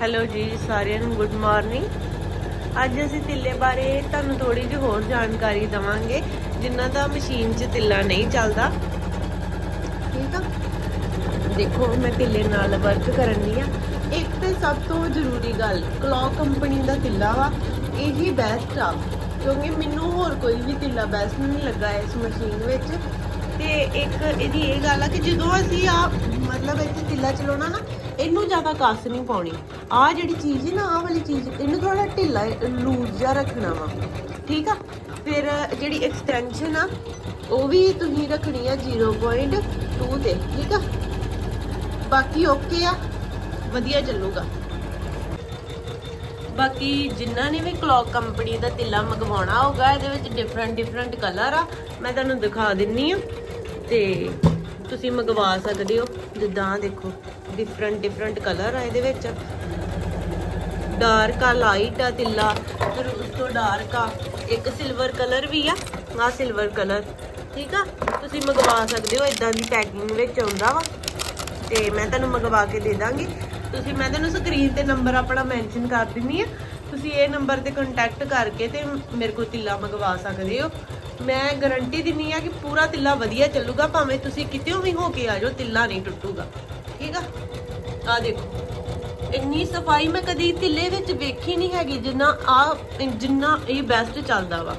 Hello ਜੀ ਸਾਰਿਆਂ ਨੂੰ ਗੁੱਡ ਮਾਰਨਿੰਗ ਅੱਜ ਅਸੀਂ ਤਿੱਲੇ ਬਾਰੇ ਤੁਹਾਨੂੰ ਥੋੜੀ ਜਿਹੀ ਹੋਰ ਜਾਣਕਾਰੀ ਦਵਾਂਗੇ ਜਿਨ੍ਹਾਂ ਦਾ ਮਸ਼ੀਨ 'ਚ ਤਿੱਲਾ ਨਹੀਂ ਚੱਲਦਾ। ਠੀਕ ਆ। ਦੇਖੋ ਮੈਂ ਤਿੱਲੇ ਨਾਲ ਵਰਕ ਕਰਨੀ ਆ। ਇੱਕ ਤੇ ਸਭ ਤੋਂ ਜ਼ਰੂਰੀ ਗੱਲ ਕਲੌਕ ਕੰਪਨੀ ਦਾ ਤਿੱਲਾ ਵਾ ਇਹੀ ਬੈਸਟ ਆ। ਕਿਉਂਕਿ ਮੈਨੂੰ ਹੋਰ ਕੋਈ ਵੀ ਤਿੱਲਾ ਬੈਸਟ ਨਹੀਂ ਲੱਗਾ ਇਸ ਮਸ਼ੀਨ ਵਿੱਚ। ਤੇ ਇੱਕ ਇਹਦੀ ਇਹ ਗੱਲ ਆ ਕਿ ਜਦੋਂ ਅਸੀਂ ਆ ਮਤਲਬ ਇੱਥੇ ਤਿੱਲਾ ਚਲਾਉਣਾ ਨਾ ਇਹਨੂੰ ਜ਼ਿਆਦਾ ਕੱਸ ਨਹੀਂ ਪਾਉਣੀ। ਆ ਜਿਹੜੀ ਚੀਜ਼ ਹੈ ਨਾ, ਆਹ ਵਾਲੀ ਚੀਜ਼, ਇਹਨੂੰ ਥੋੜਾ ਢਿੱਲਾ ਲੂਜ਼ ਜਿਹਾ ਰੱਖਣਾ ਵਾ। ਠੀਕ ਆ? ਫਿਰ ਜਿਹੜੀ ਐਕਸਟੈਂਸ਼ਨ ਆ, ਉਹ ਵੀ ਤੁਸੀਂ ਰੱਖਣੀ ਆ 0.2 ਤੇ। ਠੀਕ ਆ? ਬਾਕੀ ਓਕੇ ਆ। ਵਧੀਆ ਚੱਲੂਗਾ। ਬਾਕੀ ਜਿਨ੍ਹਾਂ ਨੇ ਵੀ ਕਲੌਕ ਕੰਪਨੀ ਦਾ ਤਿੱਲਾ ਮੰਗਵਾਉਣਾ ਹੋਗਾ ਇਹਦੇ ਵਿੱਚ ਡਿਫਰੈਂਟ ਡਿਫਰੈਂਟ ਕਲਰ ਆ। ਮੈਂ ਤੁਹਾਨੂੰ ਦਿਖਾ ਦਿੰਨੀ ਆ। ਤੇ ਤੁਸੀਂ ਮੰਗਵਾ ਸਕਦੇ ਹੋ। ਜਿੱਦਾਂ ਦੇਖੋ ਡਿਫਰੈਂਟ ਡਿਫਰੈਂਟ ਕਲਰ ਆ ਇਹਦੇ ਵਿੱਚ। ਡਾਰਕ ਆ ਲਾਈਟ ਆ, ਤਿੱਲਾ। ਫਿਰ ਉਸ ਤੋਂ ਡਾਰਕ ਆ, ਇੱਕ ਸਿਲਵਰ ਕਲਰ ਵੀ ਆ ਆ ਸਿਲਵਰ ਕਲਰ ਠੀਕ ਆ? ਤੁਸੀਂ ਮੰਗਵਾ ਸਕਦੇ ਹੋ ਇਦਾਂ ਦੀ ਪੈਕਿੰਗ ਵਿੱਚ ਆਉਂਦਾ ਵਾ। ਤੇ ਮੈਂ ਤੁਹਾਨੂੰ ਮੰਗਵਾ ਕੇ ਦੇ ਦਾਂਗੀ। ਤੁਸੀਂ, ਮੈਂ ਤੁਹਾਨੂੰ ਸਕਰੀਨ ਤੇ ਨੰਬਰ ਆਪਣਾ ਮੈਂਸ਼ਨ ਕਰ ਦਿੰਨੀ ਆ। ਤੁਸੀਂ ਇਹ ਨੰਬਰ ਤੇ ਕੰਟੈਕਟ ਕਰਕੇ ਤੇ ਮੇਰੇ ਕੋਲ ਤਿੱਲਾ ਮੰਗਵਾ ਸਕਦੇ ਹੋ। ਮੈਂ ਗਾਰੰਟੀ ਦਿੰਨੀ ਆ ਕਿ ਪੂਰਾ ਤਿੱਲਾ ਵਧੀਆ ਚੱਲੂਗਾ, ਭਾਵੇਂ ਤੁਸੀਂ ਕਿਤੇ ਵੀ ਹੋ ਕੇ ਆ ਜਾਓ, ਤਿੱਲਾ ਨਹੀਂ ਟੁੱਟੂਗਾ। ਠੀਕ ਆ? ਆ ਦੇਖੋ। ਇੰਨੀ ਸਫ਼ਾਈ ਮੈਂ ਕਦੀ ਤਿੱਲੇ ਵਿੱਚ ਵੇਖੀ ਨਹੀਂ ਹੈਗੀ, ਜਿੰਨਾ ਆ, ਜਿੰਨਾ ਇਹ ਬੈਸਟ ਚੱਲਦਾ ਵਾ।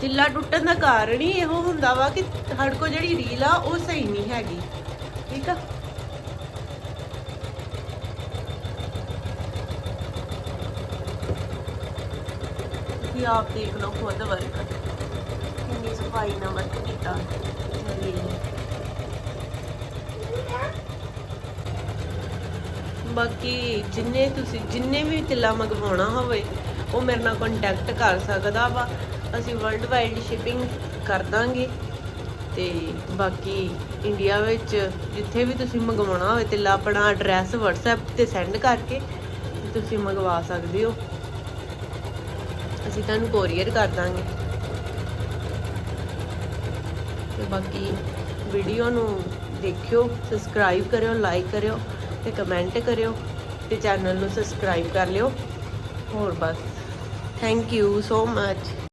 ਤਿੱਲਾ ਟੁੱਟਣ ਦਾ ਕਾਰਨ ਹੀ ਇਹੋ ਹੁੰਦਾ ਵਾ ਕਿ ਸਾਡੇ ਕੋਲ ਜਿਹੜੀ ਰੀਲ ਆ, ਉਹ ਸਹੀ ਨਹੀਂ ਹੈਗੀ। ਠੀਕ ਆ? ਤੁਸੀਂ ਆਪ ਦੇਖ ਲਓ ਖੁਦ ਵਰਕ ਕਿੰਨੀ ਸਫ਼ਾਈ ਨਾਲ ਵਰਕ ਕੀਤਾ। ਬਾਕੀ ਜਿੰਨੇ ਤੁਸੀਂ, ਜਿੰਨੇ ਵੀ ਤਿੱਲਾ ਮੰਗਵਾਉਣਾ ਹੋਵੇ, ਉਹ ਮੇਰੇ ਨਾਲ ਕੰਟੈਕਟ ਕਰ ਸਕਦਾ ਵਾ। ਅਸੀਂ ਵਰਲਡ ਵਾਈਡ ਸ਼ਿਪਿੰਗ ਕਰ ਦਾਂਗੇ। ਤੇ ਬਾਕੀ ਇੰਡੀਆ ਵਿੱਚ ਜਿੱਥੇ ਵੀ ਤੁਸੀਂ ਮੰਗਵਾਉਣਾ ਹੋਵੇ ਤਿੱਲਾ ਆਪਣਾ ਐਡਰੈਸ WhatsApp ਤੇ ਸੈਂਡ ਕਰਕੇ ਤੁਸੀਂ ਮੰਗਵਾ ਸਕਦੇ ਹੋ। ਅਸੀਂ ਤੁਹਾਨੂੰ ਕੋਰੀਅਰ ਕਰ ਦਾਂਗੇ। ਤੇ ਬਾਕੀ ਵੀਡੀਓ ਨੂੰ ਦੇਖਿਓ ਸਬਸਕ੍ਰਾਈਬ ਕਰਿਓ ਲਾਈਕ ਕਰਿਓ ਤੇ ਕਮੈਂਟ ਕਰਿਓ ਤੇ ਚੈਨਲ ਨੂੰ ਸਬਸਕ੍ਰਾਈਬ ਕਰ ਲਿਓ। ਹੋਰ ਬਸ। Thank you so much